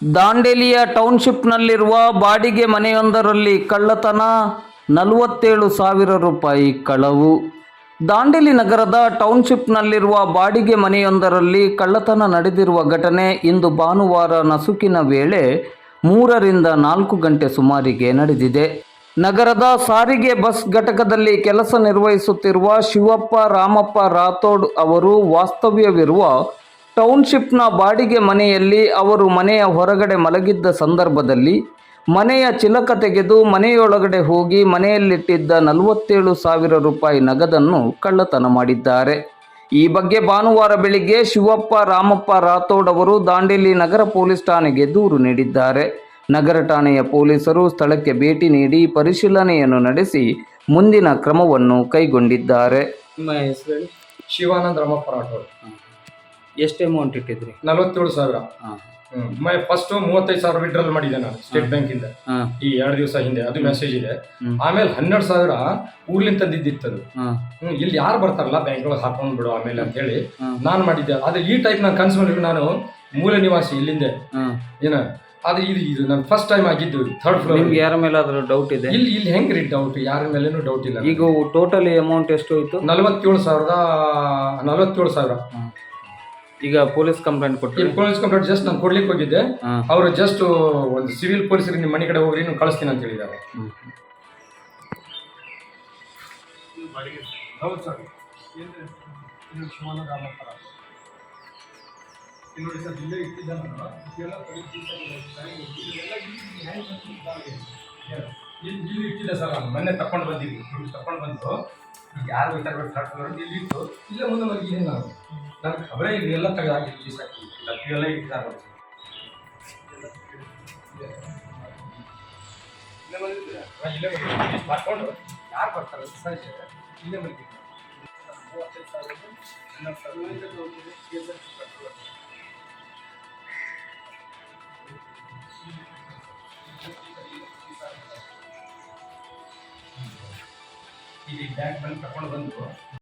ದಾಂಡೇಲಿಯ ಟೌನ್ಶಿಪ್ನಲ್ಲಿರುವ ಬಾಡಿಗೆ ಮನೆಯೊಂದರಲ್ಲಿ ಕಳ್ಳತನ, ನಲವತ್ತೇಳು ಸಾವಿರ ರೂಪಾಯಿ ಕಳವು. ದಾಂಡೇಲಿ ನಗರದ ಟೌನ್ಶಿಪ್ನಲ್ಲಿರುವ ಬಾಡಿಗೆ ಮನೆಯೊಂದರಲ್ಲಿ ಕಳ್ಳತನ ನಡೆದಿರುವ ಘಟನೆ ಇಂದು ಭಾನುವಾರ ನಸುಕಿನ ವೇಳೆ ಮೂರರಿಂದ ನಾಲ್ಕು ಗಂಟೆ ಸುಮಾರಿಗೆ ನಡೆದಿದೆ. ನಗರದ ಸಾರಿಗೆ ಬಸ್ ಘಟಕದಲ್ಲಿ ಕೆಲಸ ನಿರ್ವಹಿಸುತ್ತಿರುವ ಶಿವಪ್ಪ, ರಾಮಪ್ಪ, ರಾಥೋಡ್ ಅವರು ವಾಸ್ತವ್ಯವಿರುವ ಟೌನ್ಶಿಪ್ನ ಬಾಡಿಗೆ ಮನೆಯಲ್ಲಿ ಅವರು ಮನೆಯ ಹೊರಗಡೆ ಮಲಗಿದ್ದ ಸಂದರ್ಭದಲ್ಲಿ ಮನೆಯ ಚಿಲಕ ತೆಗೆದು ಮನೆಯೊಳಗಡೆ ಹೋಗಿ ಮನೆಯಲ್ಲಿಟ್ಟಿದ್ದ ನಲವತ್ತೇಳು ಸಾವಿರ ರೂಪಾಯಿ ನಗದನ್ನು ಕಳ್ಳತನ ಮಾಡಿದ್ದಾರೆ. ಈ ಬಗ್ಗೆ ಭಾನುವಾರ ಬೆಳಿಗ್ಗೆ ಶಿವಪ್ಪ, ರಾಮಪ್ಪ, ರಾಥೋಡ್ ಅವರು ದಾಂಡೇಲಿ ನಗರ ಪೊಲೀಸ್ ಠಾಣೆಗೆ ದೂರು ನೀಡಿದ್ದಾರೆ. ನಗರ ಠಾಣೆಯ ಪೊಲೀಸರು ಸ್ಥಳಕ್ಕೆ ಭೇಟಿ ನೀಡಿ ಪರಿಶೀಲನೆಯನ್ನು ನಡೆಸಿ ಮುಂದಿನ ಕ್ರಮವನ್ನು ಕೈಗೊಂಡಿದ್ದಾರೆ. ಶಿವಾನಂದ ರಾಮಪ್ಪ ರಾಠೋಡ್ ಎಷ್ಟು ಅಮೌಂಟ್ ಇಟ್ಟಿದ್ರಿ ನಲವತ್ತೇಳು ಸಾವಿರ. ಹಾಂ. ಮೈ ಫಸ್ಟ್ ಮೂವತ್ತೈದು ಸಾವಿರ ವಿಡ್ರಲ್ ಮಾಡಿದೆ ನಾನು ಸ್ಟೇಟ್ ಬ್ಯಾಂಕ್ ಇಂದ. ಹಾಂ. ಈ ಎರಡು ದಿವಸ ಹಿಂದೆ ಅದು ಮೆಸೇಜ್ ಇದೆ. ಹ್ಮ್. ಆಮೇಲೆ ಹನ್ನೆರಡು ಸಾವಿರ ಊರ್ಲಿಂದ ತಂದಿದ್ದಿತ್ತು ಅದು. ಹಾಂ. ಹ್ಮ್. ಇಲ್ಲಿ ಯಾರು ಬರ್ತಾರಲ್ಲ ಬ್ಯಾಂಕ್ ಒಳಗೆ ಹಾಕೊಂಡ್ ಬಿಡು ಆಮೇಲೆ ಅಂತ ಹೇಳಿ ನಾನು ಮಾಡಿದ್ದೆ. ಆದ್ರೆ ಈ ಟೈಪ್ ನಾನು ಕನ್ಸು ಮಾಡಿದ್ರು ನಾನು ಮೂಲ ನಿವಾಸಿ ಇಲ್ಲಿಂದೆ. ಹಾಂ. ಏನ? ಅದು ಇದು ಇದು ನಾನು ಫಸ್ಟ್ ಟೈಮ್ ಆಗಿದ್ದು ಥರ್ಡ್ ಫ್ಲೋರ್ ನಿಮ್ಗೆ ಯಾರ ಮೇಲಾದ್ರೂ ಡೌಟ್ ಇದೆ? ಇಲ್ಲಿ ಇಲ್ಲಿ ಹೆಂಗ್ರಿ ಡೌಟ್ ಯಾರ ಮೇಲೇನು ಡೌಟ್ ಇಲ್ಲ ಈಗ ಟೋಟಲಿ ಅಮೌಂಟ್ ಎಷ್ಟು ಹೋಯ್ತು? ನಲವತ್ತೇಳು ಸಾವಿರದ ನಲವತ್ತೇಳು ಸಾವಿರ. ಈಗ ಪೊಲೀಸ್ ಕಂಪ್ಲೇಂಟ್ ಕೊಟ್ಟು ಕೊಟ್ಟರು ಪೊಲೀಸ್ ಕಂಪ್ಲೇಂಟ್ ಜಸ್ಟ್ ನಾನು ಕೊಡ್ಲಿಕ್ಕೆ ಹೋಗಿದ್ದೆ. ಅವರು ಜಸ್ಟ್ ಒಂದು ಸಿವಿಲ್ ಪೊಲೀಸರಿಗೆ ನಿಮ್ಮ ಮನೆ ಕಡೆ ಹೋಗ್ರಿ ನೀವು ಕಳಿಸ್ತೀನಿ ಅಂತ ಹೇಳಿದ್ದಾರೆ. ಹೌದು ಸರ್. ನೋಡಿ ಸರ್ ಇಲ್ಲೇ ಇಟ್ಟಿದ್ದಾನಲ್ಲ ಇದೆಲ್ಲ ಇಲ್ಲಿ ಇಲ್ಲಿ ಇಟ್ಟಿಲ್ಲ ಸರ್ ನಾನು ಮೊನ್ನೆ ತಕೊಂಡು ಬಂದಿದ್ವಿ. ದುಡ್ಡು ತಕೊಂಡು ಬಂದು ಯಾರು ಬೇಕಾದ್ರೆ ಫ್ಲೋರ್ ಇಲ್ಲಿ ಇಟ್ಟು, ಇಲ್ಲೇ ಮುಂದೆ ಮಲಗಿದ್ದೀನಿ ನಾನು? ನನಗೆ ಖಬರೇ ಇಲ್ಲ, ಎಲ್ಲ ತೆಗೆದಾಕಿ ಇಲ್ಲಿ ಸಾಕಿ ಎಲ್ಲ ಇಟ್ಟಿದ್ದಾರೆ ಇಲ್ಲೇ? ಇಲ್ಲೇ ಮಲಗಿದ್ದೀನಿ. ಮಾಡ್ಕೊಂಡು ಯಾರು ಬರ್ತಾರೆ? ಸರ್ ಇಲ್ಲೇ ಸಾವಿರ ಇದಕ್ಕೆ ಹೋಗ್ತೀನಿ. ಇಲ್ಲಿ ಬ್ಯಾಂಕ್ ಬಂದು ತಗೊಂಡು ಬಂದು